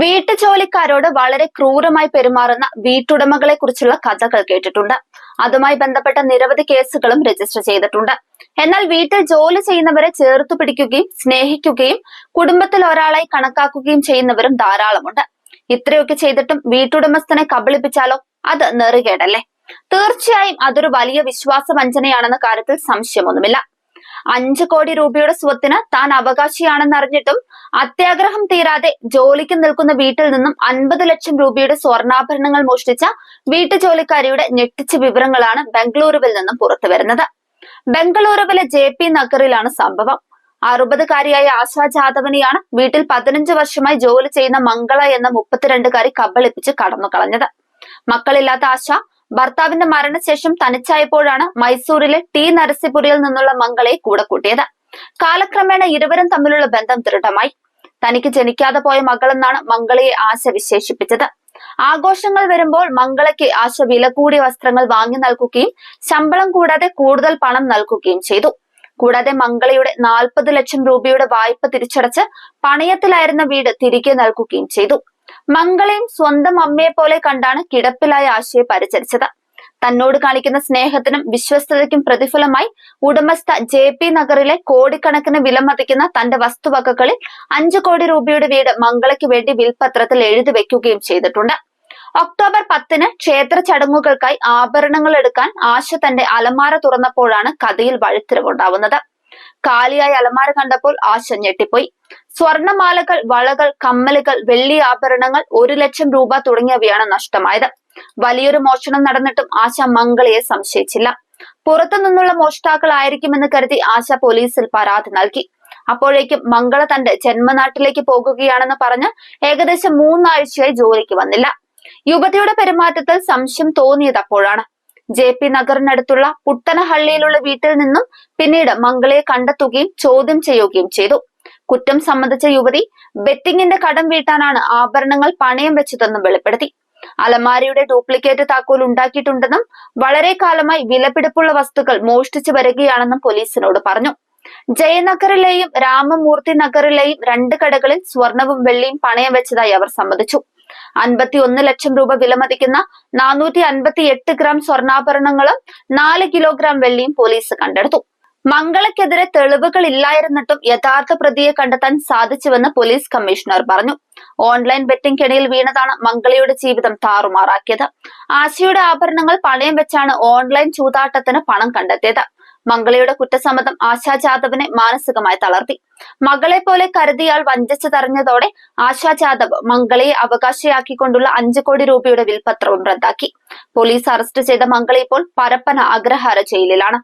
വീട്ടുജോലിക്കാരോട് വളരെ ക്രൂരമായി പെരുമാറുന്ന വീട്ടുടമകളെ കുറിച്ചുള്ള കഥകൾ കേട്ടിട്ടുണ്ട്. അതുമായി ബന്ധപ്പെട്ട നിരവധി കേസുകളും രജിസ്റ്റർ ചെയ്തിട്ടുണ്ട്. എന്നാൽ വീട്ടിൽ ജോലി ചെയ്യുന്നവരെ ചേർത്തു പിടിക്കുകയും സ്നേഹിക്കുകയും കുടുംബത്തിൽ ഒരാളായി കണക്കാക്കുകയും ചെയ്യുന്നവരും ധാരാളമുണ്ട്. ഇത്രയൊക്കെ ചെയ്തിട്ടും വീട്ടുടമസ്ഥനെ കബളിപ്പിച്ചാലോ? അത് നെറുകേടല്ലേ? തീർച്ചയായും അതൊരു വലിയ വിശ്വാസ വഞ്ചനയാണെന്ന കാര്യത്തിൽ സംശയമൊന്നുമില്ല. അഞ്ചു കോടി രൂപയുടെ സ്വത്തിന് താൻ അവകാശിയാണെന്ന് അറിഞ്ഞിട്ടും അത്യാഗ്രഹം തീരാതെ ജോലിക്ക് നിൽക്കുന്ന വീട്ടിൽ നിന്നും അൻപത് ലക്ഷം രൂപയുടെ സ്വർണാഭരണങ്ങൾ മോഷ്ടിച്ച വീട്ടുജോലിക്കാരിയുടെ ഞെട്ടിച്ച വിവരങ്ങളാണ് ബംഗളൂരുവിൽ നിന്നും പുറത്തുവരുന്നത് ബംഗളൂരുവിലെ ജെ പി നഗറിലാണ് സംഭവം. അറുപതുകാരിയായ ആശാ ജാദവനെയാണ് വീട്ടിൽ പതിനഞ്ച് വർഷമായി ജോലി ചെയ്യുന്ന മംഗള എന്ന മുപ്പത്തിരണ്ടുകാരി കബളിപ്പിച്ച് കടന്നു കളഞ്ഞത് മക്കളില്ലാത്ത ആശ ഭർത്താവിന്റെ മരണശേഷം തനിച്ചായപ്പോഴാണ് മൈസൂരിലെ ടി നരസിപുരിയിൽ നിന്നുള്ള മംഗളയെ കൂടെ കൂട്ടിയത്. കാലക്രമേണ ഇരുവരും തമ്മിലുള്ള ബന്ധം ദൃഢമായി. തനിക്ക് ജനിക്കാതെ പോയ മകളെന്നാണ് മംഗളയെ ആശ വിശേഷിപ്പിച്ചത് ആഘോഷങ്ങൾ വരുമ്പോൾ മംഗളയ്ക്ക് ആശ വില കൂടിയ വസ്ത്രങ്ങൾ വാങ്ങി നൽകുകയും ശമ്പളം കൂടാതെ കൂടുതൽ പണം നൽകുകയും ചെയ്തു. കൂടാതെ മംഗളയുടെ നാൽപ്പത് ലക്ഷം രൂപയുടെ വായ്പ തിരിച്ചടച്ച് പണയത്തിലായിരുന്ന വീട് തിരികെ നൽകുകയും ചെയ്തു. മംഗളയും സ്വന്തം അമ്മയെ പോലെ കണ്ടാണ് കിടപ്പിലായ ആശയെ പരിചരിച്ചത്. തന്നോട് കാണിക്കുന്ന സ്നേഹത്തിനും വിശ്വസ്തതയ്ക്കും പ്രതിഫലമായി ഉടമസ്ഥ ജെ പി നഗറിലെ കോടിക്കണക്കിന് വിലമതിക്കുന്ന തന്റെ വസ്തുവകകളിൽ അഞ്ചു കോടി രൂപയുടെ വീട് മംഗളയ്ക്ക് വേണ്ടി വിൽപത്രത്തിൽ എഴുതി വെക്കുകയും ചെയ്തിട്ടുണ്ട്. ഒക്ടോബർ പത്തിന് ക്ഷേത്ര ചടങ്ങുകൾക്കായി ആഭരണങ്ങൾ എടുക്കാൻ ആശ തന്റെ അലമാര തുറന്നപ്പോഴാണ് കഥയിൽ വഴിത്തിരിവുണ്ടാവുന്നത്. കാലിയായ അലമാര കണ്ടപ്പോൾ ആശ ഞെട്ടിപ്പോയി. സ്വർണമാലകൾ വളകൾ കമ്മലുകൾ വെള്ളി ആഭരണങ്ങൾ ഒരു ലക്ഷം രൂപ തുടങ്ങിയവയാണ് നഷ്ടമായത്. വലിയൊരു മോഷണം നടന്നിട്ടും ആശ മംഗളയെ സംശയിച്ചില്ല. പുറത്തു നിന്നുള്ള മോഷ്ടാക്കൾ മോഷ്ടാക്കളായിരിക്കുമെന്ന് കരുതി ആശ പോലീസിൽ പരാതി നൽകി. അപ്പോഴേക്കും മംഗള തന്റെ ജന്മനാട്ടിലേക്ക് പോകുകയാണെന്ന് പറഞ്ഞ് ഏകദേശം മൂന്നാഴ്ചയായി ജോലിക്ക് വന്നില്ല. യുവതിയുടെ പെരുമാറ്റത്തിൽ സംശയം തോന്നിയത് അപ്പോഴാണ് ജെ പി നഗറിനടുത്തുള്ള പുട്ടനഹള്ളിയിലുള്ള വീട്ടിൽ നിന്നും പിന്നീട് മംഗളയെ കണ്ടെത്തുകയും ചോദ്യം ചെയ്യുകയും ചെയ്തു. കുറ്റം സംബന്ധിച്ച യുവതി ബെറ്റിംഗിന്റെ കടം വീട്ടാനാണ് ആഭരണങ്ങൾ പണയം വെച്ചതെന്നും വെളിപ്പെടുത്തി. അലമാരിയുടെ ഡ്യൂപ്ലിക്കേറ്റ് താക്കോൽ ഉണ്ടാക്കിയിട്ടുണ്ടെന്നും വളരെ കാലമായി വിലപിടിപ്പുള്ള വസ്തുക്കൾ മോഷ്ടിച്ചു വരികയാണെന്നും പോലീസിനോട് പറഞ്ഞു. ജയനഗറിലെയും രാമമൂർത്തി നഗറിലെയും രണ്ട് കടകളിൽ സ്വർണവും വെള്ളിയും പണയം വെച്ചതായി അവർ സമ്മതിച്ചു. അൻപത്തി ഒന്ന് ലക്ഷം രൂപ വിലമതിക്കുന്ന നാനൂറ്റി അൻപത്തി എട്ട് ഗ്രാം സ്വർണാഭരണങ്ങളും നാല് കിലോഗ്രാം വെള്ളിയും പോലീസ് കണ്ടെടുത്തു. മംഗളയ്ക്കെതിരെ തെളിവുകൾ ഇല്ലായിരുന്നിട്ടും യഥാർത്ഥ പ്രതിയെ കണ്ടെത്താൻ സാധിച്ചുവെന്ന് പോലീസ് കമ്മീഷണർ പറഞ്ഞു. ഓൺലൈൻ ബെറ്റിംഗ് കെണിയിൽ വീണതാണ് മംഗളയുടെ ജീവിതം താറുമാറാക്കിയത്. ആശയുടെ ആഭരണങ്ങൾ പണയം വെച്ചാണ് ഓൺലൈൻ ചൂതാട്ടത്തിന് പണം കണ്ടെത്തിയത്. മംഗളയുടെ കുറ്റസമ്മതം ആശാ ജാദവിനെ മാനസികമായി തളർത്തി. മകളെ പോലെ കരുതിയാൾ വഞ്ചിച്ചു തറഞ്ഞതോടെ ആശാ ജാദവ് മംഗളയെ അവകാശിയാക്കിക്കൊണ്ടുള്ള അഞ്ചു കോടി രൂപയുടെ വിൽപത്രവും റദ്ദാക്കി. പോലീസ് അറസ്റ്റ് ചെയ്ത മംഗളെ ഇപ്പോൾ പരപ്പന അഗ്രഹാര ജയിലിലാണ്.